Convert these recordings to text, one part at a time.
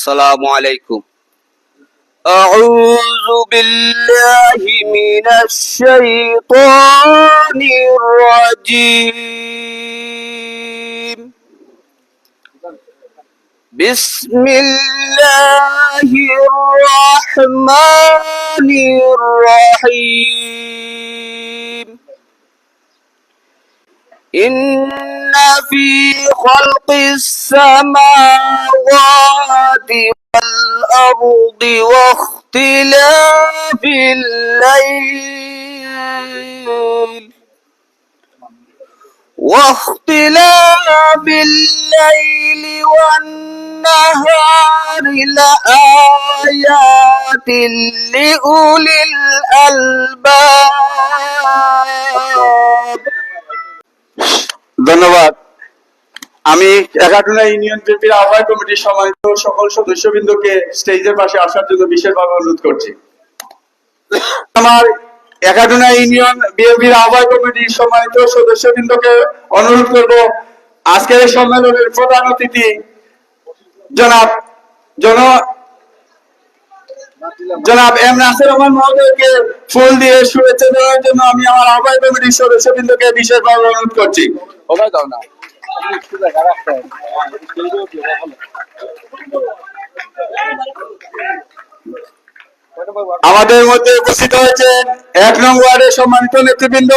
والسلام عليكم. أعوذ بالله من الشيطان الرجيم. بسم الله الرحمن الرحيم. إن في خلق السماوات والأرض واختلاف الليل واختلاف الليل والنهار لآيات لأولي الألباب ধন্যবাদ। আমি একাটুনা ইউনিয়ন বিএনপির আহ্বায়ক কমিটির সম্মানিত সকল সদস্যবৃন্দকে স্টেজের পাশে আসার জন্য বিশেষভাবে অনুরোধ করছি। আমার একাটুনা ইউনিয়ন বিএনপির আহ্বায়ক কমিটির সম্মানিত সদস্যবৃন্দকে অনুরোধ করব, আজকের সম্মেলনের প্রধান অতিথি জনাব জন জনাব এম নাসির রহমান মহোদয়কে ফুল দিয়ে শুভেচ্ছা দেওয়ার জন্য আমি আমার আহ্বায়ক কমিটির সদস্যবৃন্দকে বিশেষভাবে অনুরোধ করছি। আমাদের মধ্যে উপস্থিত হয়েছে এক নং ওয়ার্ডের সম্মানিত নেতৃবৃন্দ।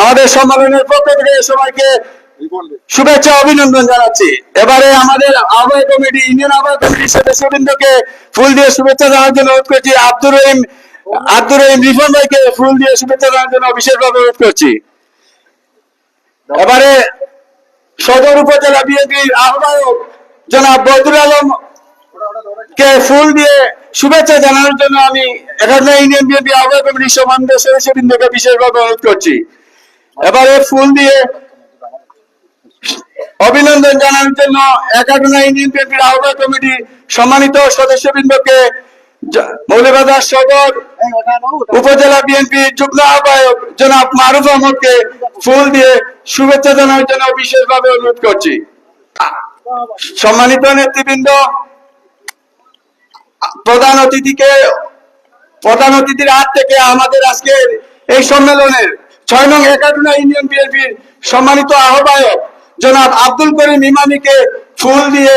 আমাদের সম্মেলনের পক্ষ থেকে সবাইকে শুভেচ্ছা, অভিনন্দন জানাচ্ছি। এবারে আমাদের আহ্বায়ক কমিটি ইউনিয়ন আহ্বায়ক কমিটির সদস্যবৃন্দকে ফুল দিয়ে শুভেচ্ছা জানার জন্য অনুরোধ করছি। আব্দুর রহিম আব্দুর রহিম রিফন ভাইকে ফুল দিয়ে শুভেচ্ছা জানার জন্য বিশেষভাবে অনুরোধ করছি। এবারে সদর উপজেলা বিএনপির আহ্বায়ক জনাব বদরুল আলম কে ফুল দিয়ে শুভেচ্ছা জানানোর জন্য আমি এখানে ইউনিয়ন বিএনপি আহ্বায়ক কমিটির সম্মানিত সদস্যবৃন্দকে বিশেষভাবে অনুরোধ করছি। এবারে ফুল দিয়ে অভিনন্দন জানানোর জন্য একাডেমি ইউনিয়ন বিএনপির আহ্বায়ক কমিটি সম্মানিত সদস্যবৃন্দকে মৌলভীবাজার সদর উপজেলা বিএনপি যুগ্ম আহ্বায়ক জনাব মারুফ আহমদকে ফুল দিয়ে শুভেচ্ছা জানানোর জন্য বিশেষভাবে অনুরোধ করছি। সম্মানিত নেতৃবৃন্দ, প্রধান অতিথিকে, প্রধান অতিথির হাত থেকে আমাদের আজকের এই সম্মেলনের ছয় নং একাডুনা ইউনিয়ন বিএনপির সম্মানিত আহ্বায়ক জনাব আব্দুল করিম ইমামিকে ফুল দিয়ে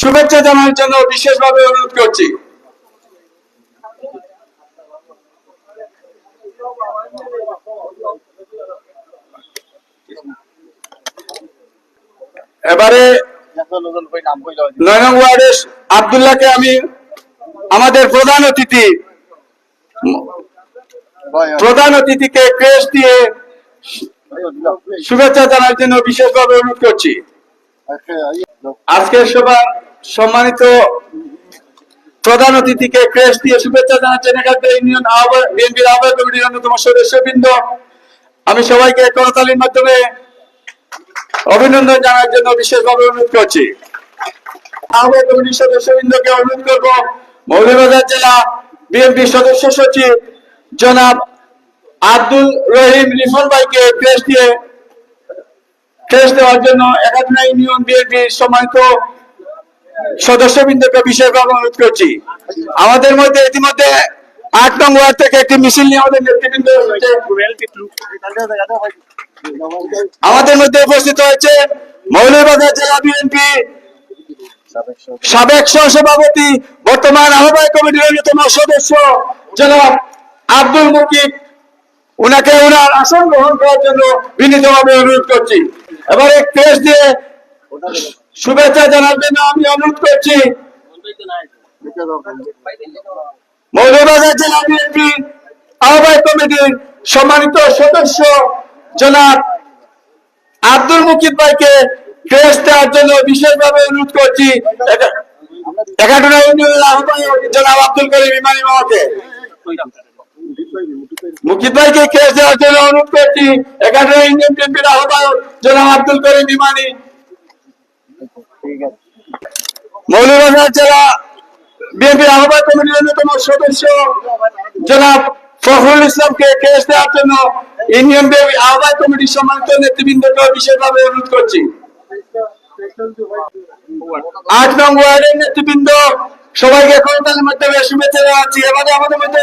শুভেচ্ছা জানানোর জন্য বিশেষভাবে অনুরোধ করছি। এবারে নয় ওয়ার্ডের আবদুল্লাহকে আমি আমাদের প্রধান অতিথি, প্রধান অতিথিকে ক্রেস দিয়ে শুভেচ্ছা জানার জন্য বিশেষভাবে অনুরোধ করছি। আজকের সভা সম্মানিত প্রধান অতিথিকে ক্রেস দিয়ে শুভেচ্ছা জানাচ্ছেন ইউনিয়ন বিএনপির আহ্বায়ক কমিটির অন্যতম সদস্যবৃন্দ। আমি সবাইকে করতালির মাধ্যমে অভিনন্দন জানার জন্য বিশেষভাবে অনুরোধ করছি। আহ্বায়ক কমিটির সদস্যবৃন্দকে অনুরোধ করব মৌলভীবাজার জেলা বিএনপি সদস্য সচিব জনাব আব্দুল রহিম রিফন ভাইকে প্রেস দিয়ে প্রেস দেওয়ার জন্য একাডেমি ইউনিয়ন বিএনপির সম্মানিত সদস্যবৃন্দকে বিশেষভাবে অনুরোধ করছি। আমাদের মধ্যে ইতিমধ্যে আট নং ওয়ার্ড থেকে একটি মিছিল নিয়ে আমাদের নেতৃবৃন্দ আমাদের মধ্যে উপস্থিত হয়েছে মৌলভীবাজার জেলা বিএনপি সাবেক সহসভাপতি, বর্তমান আহ্বায়ক কমিটির অন্যতম সদস্য জনাব আব্দুল মুকিব উনাকে উনার আসন গ্রহণ করার জন্য বিনীতভাবে অনুরোধ করছি। এবারে ক্রেস দিয়ে শুভেচ্ছা জানার জন্য আমি অনুরোধ করছি। কমিটির সম্মানিত সদস্য জনাব আব্দুল মুকিব ভাইকে ক্রেস দেওয়ার জন্য বিশেষভাবে অনুরোধ করছি। জনাব আব্দুল করিম ইমানি মামাকে মুকিব ভাইকে ক্রেস দেওয়ার জন্য অনুরোধ করছি একাডেমি ইউনিয়ন বিএনপির আহ্বায়ক জনাব আব্দুল করিম ইমানি। মৌলভীবাজার জেলা বিএনপির আহ্বায়ক কমিটির অন্যতম সদস্য জনাব ফখরুল ইসলামকে কেস দেওয়ার জন্য ইউনিয়ন বিএনপি আহ্বায়ক কমিটির সম্মানিত নেতৃবৃন্দকে বিশেষভাবে অনুরোধ করছি। আট নং ওয়ার্ডের নেতৃবৃন্দ সবাইকে করতালের মাধ্যমে শুভেচ্ছা জানাচ্ছি। এবারে আমাদের মধ্যে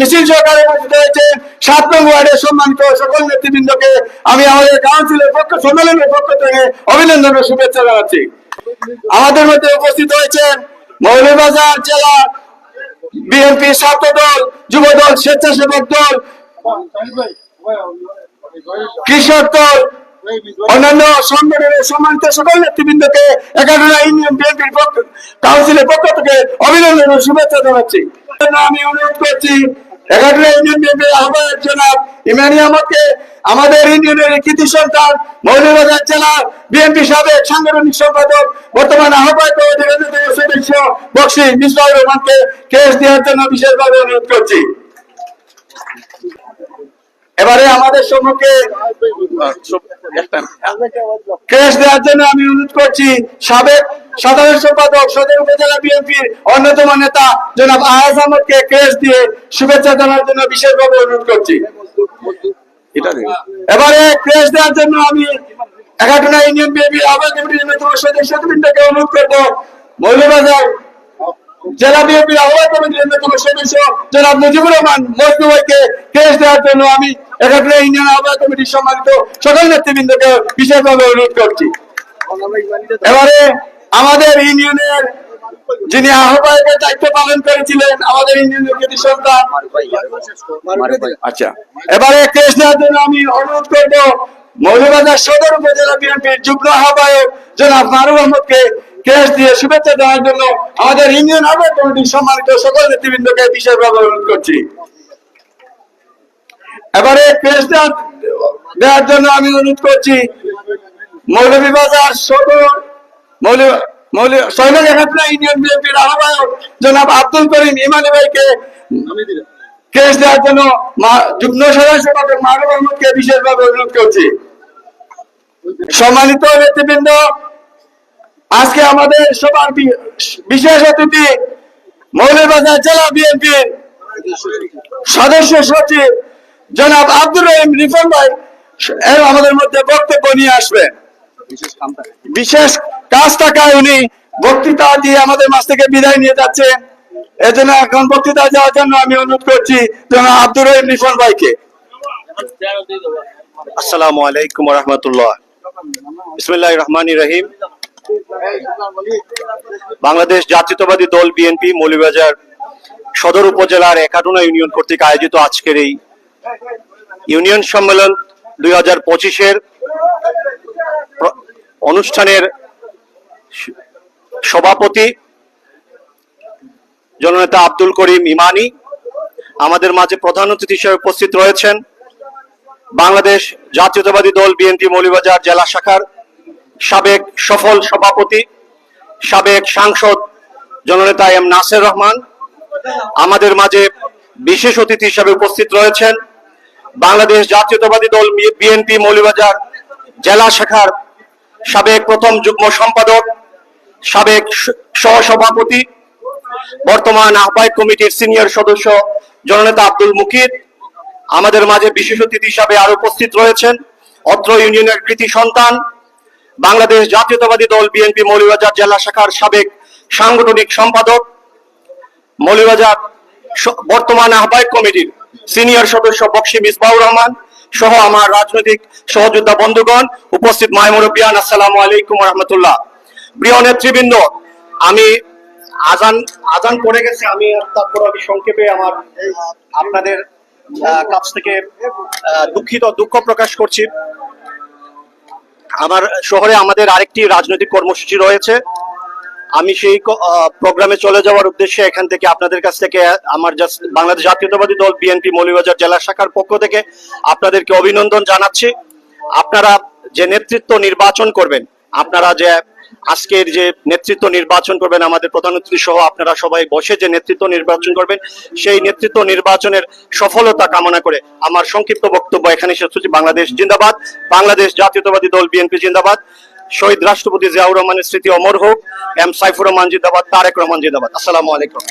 মিছিল সহকারে উপস্থিত হয়েছে সাত নং ওয়ার্ডের সম্মানিত সকল নেতৃবৃন্দকে। আমি আমাদের কাউন্সিলের পক্ষ, সম্মেলনের পক্ষ থেকে অভিনন্দন শুভেচ্ছা জানাচ্ছি। আমাদের মধ্যে উপস্থিত হয়েছেন মৌলভীবাজার জেলা বিএনপি ছাত্র দল যুব দল স্বেচ্ছাসেবক দল, কৃষক দল অন্যান্য সংগঠনের সম্মানিত সকল নেতৃবৃন্দকে একাডেমি ইউনিয়ন বিএনপির পক্ষ, কাউন্সিলের পক্ষ থেকে অভিনন্দন ও শুভেচ্ছা জানাচ্ছি। আমি অনুরোধ করছি আমাদের ইউনিয়নের কৃতি সন্তান মৌলভীবাজার জেলা বিএনপি সাবেক সাংগঠনিক সম্পাদক, বর্তমান আহ্বায়ক সদস্য বক্সি মিসবাউর রহমানকে কেস দেওয়ার জন্য বিশেষভাবে অনুরোধ করছি। এবারে আমাদের সম্মুখে ক্রেশ দেওয়ার জন্য আমি অনুরোধ করছি, সাবেক সাধারণ সম্পাদক সদর উপজেলা বিএনপির অন্যতম নেতা জনাব আয়াজ আহমদকে ক্রেশ দিয়ে শুভেচ্ছা জানার জন্য বিশেষভাবে অনুরোধ করছি। এবারে ক্রেশ দেওয়ার জন্য আমি একাটনা ইউনিয়ন বিএনপির কমিটির অন্যতম অনুরোধ করব। মৌলবাজার জেলা বিএনপির আহ্বায়ক কমিটির অন্যতম সদস্য জনাব মুজিবুর রহমান মজনু ভাইকে কেস দেওয়ার জন্য আমি একাটনা ইউনিয়ন আহ্বায়ক কমিটির সম্মানিত সকল নেতৃবৃন্দকে বিশেষভাবে অনুরোধ করছি। এবারে আমাদের ইউনিয়নের যিনি আহ্বায়কের দায়িত্ব পালন করেছিলেন, আমাদের আচ্ছা এবারে জন্য আমি অনুরোধ করব সদর উপজেলা বিএনপির যুগ্ম আহ্বায়ক জনাব মারুফ আহমদকে কেস দিয়ে শুভেচ্ছা দেওয়ার জন্য আমাদের ইউনিয়ন আহ্বায়ক কমিটির সম্মানিত সকল নেতৃবৃন্দকে বিশেষভাবে অনুরোধ করছি। এবারে কেস দেওয়ার জন্য আমি অনুরোধ করছি মৌলভীবাজার সদর বিশেষভাবে অনুরোধ করছি। সম্মানিত নেতৃবৃন্দ, আজকে আমাদের সবার বিশেষ অতিথি মৌলভীবাজার জেলা বিএনপির সদস্য সচিব জনাব আব্দুর রহিম রিফন ভাই এর আমাদের মধ্যে বক্তব্য নিয়ে আসবেন বিশেষ কাজ থাকায় উনি বক্তৃতা দিয়ে আমাদের মাঝ থেকে বিদায় নিয়ে যাচ্ছেন। এজন্য এখন বক্তৃতা যাওয়ার জন্য আমি অনুরোধ করছি জনাব আব্দুর রহিম রিফন ভাইকে। আসসালামু আলাইকুম রহমতুল্লাহ। বিসমিল্লাহ রহমান রহিম। বাংলাদেশ জাতীয়তাবাদী দল বিএনপি মৌলভীবাজার সদর উপজেলার একাডুনা ইউনিয়ন কর্তৃক আয়োজিত আজকের এই ইউনিয়ন সম্মেলন দুই হাজার পঁচিশের অনুষ্ঠানের সভাপতি জননেতা আব্দুল করিম ইমানি, আমাদের মাঝে প্রধান অতিথি হিসেবে উপস্থিত রয়েছেন বাংলাদেশ জাতীয়তাবাদী দল বিএনপি মৌলভীবাজার জেলা শাখার সাবেক সফল সভাপতি, সাবেক সাংসদ জননেতা এম নাসের রহমান, আমাদের মাঝে বিশেষ অতিথি হিসাবে উপস্থিত রয়েছেন বাংলাদেশ জাতীয়তাবাদী দল বিএনপি মৌলভীবাজার জেলা শাখার সাবেক প্রথম যুগ্ম সম্পাদক, সাবেক সহসভাপতি, বর্তমান আহ্বায়ক কমিটির সিনিয়র সদস্য জননেতা আব্দুল মুকিদ আমাদের মাঝে বিশেষ অতিথি হিসাবে আরও উপস্থিত রয়েছেন অত্র ইউনিয়নের কৃতি সন্তান, বাংলাদেশ জাতীয়তাবাদী দল বিএনপি মৌলভীবাজার জেলা শাখার সাবেক সাংগঠনিক সম্পাদক, মৌলভীবাজার বর্তমান আহ্বায়ক কমিটির সিনিয়র সদস্য বক্সি মিসবাউর রহমান সহ আমার রাজনৈতিক সহযোদ্ধা বন্ধুগণ উপস্থিত মাইমুরবিয়ান আসসালামু আলাইকুম রহমতুল্লাহ প্রিয় নেতৃবৃন্দ, আমি আজান আজান পড়ে গেছে, আমি তারপর আমি সংক্ষেপে আমার আপনাদের কাছ থেকে দুঃখিত, দুঃখ প্রকাশ করছি। আমার শহরে আমাদের আরেকটি রাজনৈতিক কর্মসূচি রয়েছে। আমি সেই প্রোগ্রামে চলে যাওয়ার উদ্দেশ্যে এখান থেকে আপনাদের কাছ থেকে আমার বাংলাদেশ জাতীয়তাবাদী দল বিএনপি মৌলভীবাজার জেলা শাখার পক্ষ থেকে আপনাদেরকে অভিনন্দন জানাচ্ছি। আপনারা যে নেতৃত্ব নির্বাচন করবেন, আপনারা যে আজকের যে নেতৃত্ব নির্বাচন করবেন, আমাদের প্রধান অতিথি সহ আপনারা সবাই বসে যে নেতৃত্ব নির্বাচন করবেন, সেই নেতৃত্ব নির্বাচনের সফলতা কামনা করে আমার সংক্ষিপ্ত বক্তব্য এখানে শেষ হচ্ছে বাংলাদেশ জিন্দাবাদ, বাংলাদেশ জাতীয়তাবাদী দল বিএনপি জিন্দাবাদ। শহীদ রাষ্ট্রপতি জিয়াউর রহমানের স্মৃতি অমর হোক। এম সাইফুর রহমান জিন্দাবাদ, তারেক রহমান জিন্দাবাদ। আসসালামু আলাইকুম।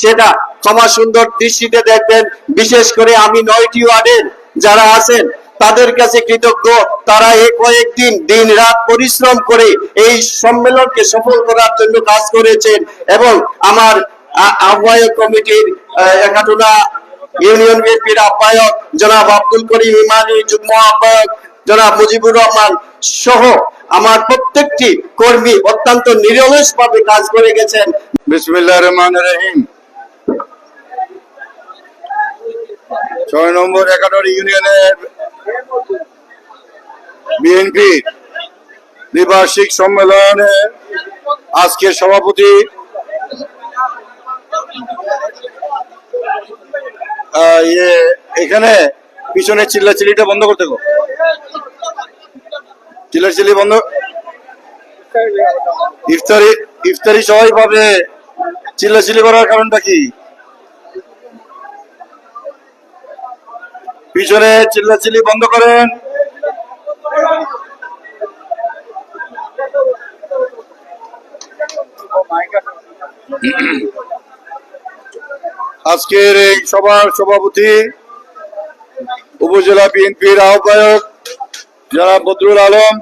সেটা ক্ষমা সুন্দর দৃষ্টিতে দেখবেন। বিশেষ করে আমি নয়টি ওয়ার্ডের যারা আছেন তাদের কাছে কৃতজ্ঞ। তারা এই কয়েকদিন দিন রাত পরিশ্রম করে এই সম্মেলনকে সফল করার জন্য কাজ করেছেন এবং আমার আহ্বায়ক কমিটির একাটুনা ইউনিয়ন বিএনপির আহ্বায়ক জনাব আব্দুল করিম ইমানি যুগ্ম আহ্বায়ক জনাব মুজিবুর রহমান সহ আমার প্রত্যেকটি কর্মী অত্যন্ত নিরলস ভাবে কাজ করে গেছেন। বিসমিল্লাহ রহমান রহিম। ছয় নম্বর একাডোর ইউনিয়নের বিএনপি দ্বিবার্ষিক সম্মেলনে আজকের সভাপতি ইয়ে এখানে পিছনে চিল্লাচিল্লিটা বন্ধ করতে গো। চিল্লাচিল্লি বন্ধ। ইফতারি ইফতারি সবাই পাবে। চিল্লাচিল্লি করার কারণটা কি? পিছনে চিল্লাচিল্লি বন্ধ করেন। আজকের এই সভার সভাপতি, উপজেলা বিএনপির আহ্বায়ক জনাব বদরুল আলম।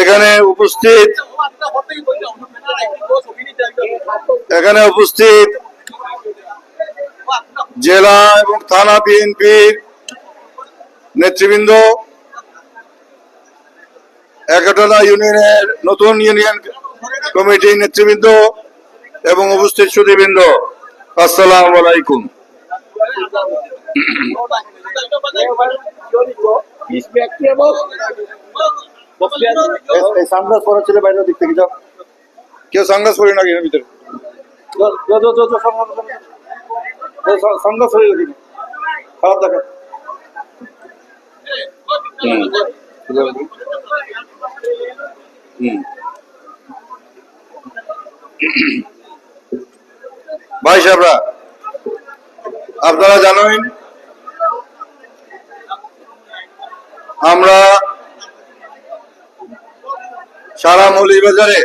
এখানে উপস্থিত এখানে উপস্থিত জেলা এবং থানা বিএনপির নেতৃবৃন্দ একাটনা ইউনিয়নের নতুন ইউনিয়ন কমিটির নেতৃবৃন্দ এবং উপস্থিত সুদীবৃন্দ আসসালামু আলাইকুম। সানগ্লাস পরা ছিল বাইরের দিক থেকে যাও। কেউ সানগ্লাস পরে এর ভিতরে? সানগ্লাস পরে নাকি খারাপ দেখা। ভাই সাহেবরা, আপনারা জানেন, আমরা সারা মৌলিবাজারে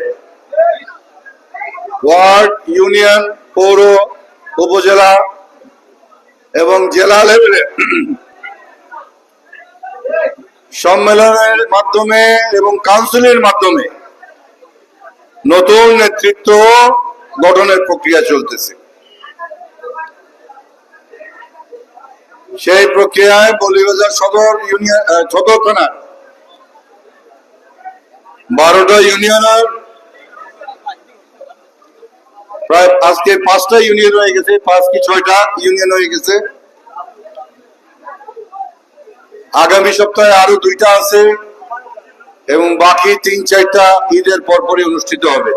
ওয়ার্ড ইউনিয়ন পৌর উপজেলা এবং জেলা লেভেলে সম্মেলনের মাধ্যমে এবং কাউন্সিলের মাধ্যমে নতুন নেতৃত্ব গঠনের প্রক্রিয়া চলতেছে। সেই প্রক্রিয়ায় বলিবাজার সদর ইউনিয়ন সদর থানার বারোটা ইউনিয়নের প্রায় আজকে পাঁচটা ইউনিয়ন হয়ে গেছে, পাঁচ কি ছয়টা ইউনিয়ন হয়ে গেছে। আগামী সপ্তাহে আরও দুইটা আছে এবং বাকি তিন, চারটা ঈদের পরপরই অনুষ্ঠিত হবে।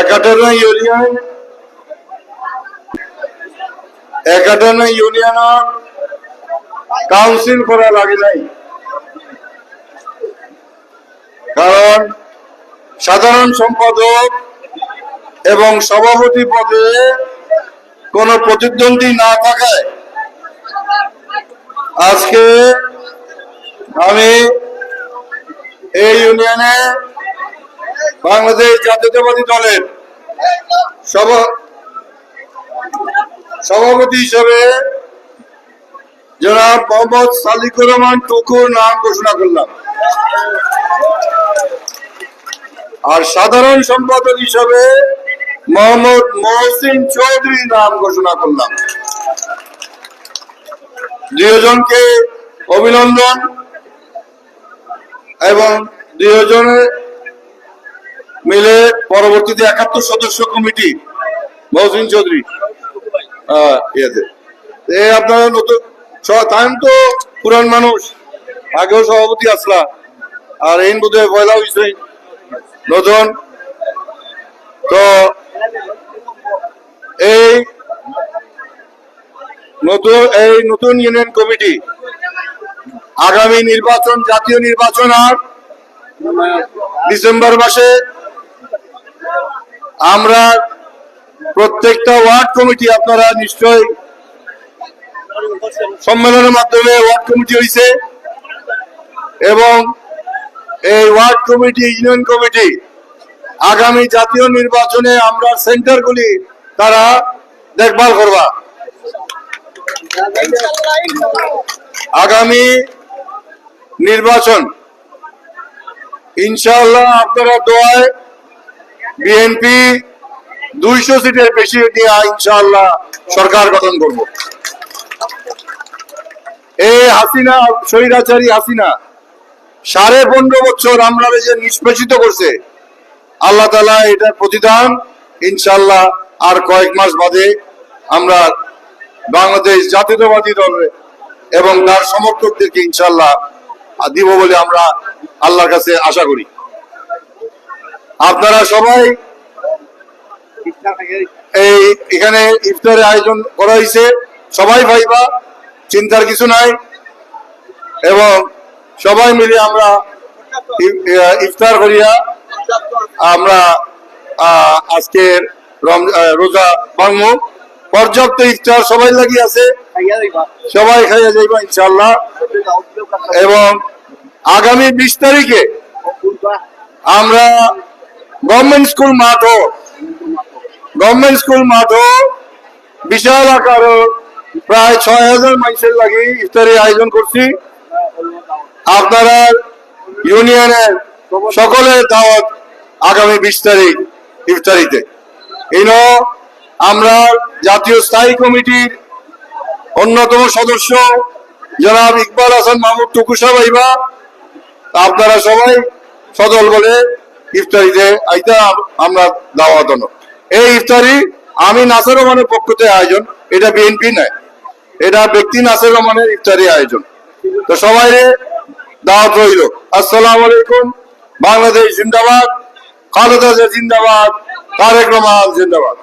একাটানা ইউনিয়ন একাটানা ইউনিয়ন কাউন্সিল করা লাগে নাই। কারণ সাধারণ সম্পাদক এবং সভাপতি পদে কোন প্রতিদ্বন্দ্বী না থাকায় আজকে আমি এই ইউনিয়নে বাংলাদেশ জাতীয়তাবাদী দলের সভা- সভাপতি হিসেবে জনাব মোহাম্মদ সালিকুর রহমান টুকুর নাম ঘোষণা করলাম। আর সাধারণ সম্পাদক হিসেবে মোহাম্মদ মহসিন চৌধুরী নাম ঘোষণা করলাম। দুজনকে অভিনন্দন এবং দুজনে মিলে পরবর্তীতে একাত্তর সদস্য কমিটি, মহসিন চৌধুরী। ইয়েতে। আপনারা নতুন টাইম তো পুরান মানুষ আগেও সভাপতি আসলা আর এই বোধ হয় পয়লা হয়েছে নতুন তো এই নতুন এই নতুন ইউনিয়ন কমিটি আগামী নির্বাচন, জাতীয় নির্বাচন আর ডিসেম্বর মাসে আমরা প্রত্যেকটা ওয়ার্ড কমিটি আপনারা নিশ্চয় সম্মেলনের মাধ্যমে ওয়ার্ড কমিটি হয়েছে এবং এই ওয়ার্ড কমিটি, ইউনিয়ন কমিটি আগামী জাতীয় নির্বাচনে আমরা সেন্টারগুলি তারা দেখভাল করবা। আগামী নির্বাচন, ইনশাআল্লাহ আপনারা দোয়ায় বিএনপি দুইশো সিটের বেশি দিয়ে ইনশাআল্লাহ সরকার গঠন করব। এই হাসিনা, স্বৈরাচারী হাসিনা, সাড়ে পনেরো বছর আমরা যে নিষ্পেষিত করছে, আল্লাহ তালা এটার প্রতিদান ইনশাল্লাহ আর কয়েক মাস বাদে আমরা বাংলাদেশ জাতীয়তাবাদী দল এবং তার সমর্থকদেরকে ইনশাল্লাহ দিব বলে আমরা আল্লাহর কাছে আশা করি। আপনারা সবাই এই এখানে ইফতারের আয়োজন করা হয়েছে, সবাই ভাইবা। চিন্তার কিছু নাই। এবং সবাই মিলে আমরা ইফতার করিয়া আমরা আজকের রোজা ভাঙবো পর্যাপ্ত ইফতার সবাই লাগি আছে। সবাই খাইয়া যাইব ইনশাল্লাহ এবং আগামী বিশ তারিখে আমরা গভর্নমেন্ট স্কুল মাঠও, গভর্নমেন্ট স্কুল মাঠও বিশাল আকার প্রায় ছয় হাজার মানুষের লাগি ইফতারি আয়োজন করছি। আপনারা ইউনিয়নের সকলের দাওয়াত আগামী বিশ তারিখ ইফতারিতে। এই আমরা জাতীয় স্থায়ী কমিটির অন্যতম সদস্য জনাব ইকবাল হাসান মাহমুদ টুকুসা ভাইবা আপনারা সবাই সদল বলে ইফতারিতে আইতা আমরা দাওয়াত এই ইফতারি আমি নাসের রহমানের পক্ষ থেকে আয়োজন, এটা বিএনপি নয়। এটা ব্যক্তি নাসের রহমানের ইফতারি আয়োজন। তো সবাই দাওয়াত রইল। আসসালাম আলাইকুম। বাংলাদেশ জিন্দাবাদ খালেদা জিন্দাবাদ, তারেক রহমান জিন্দাবাদ।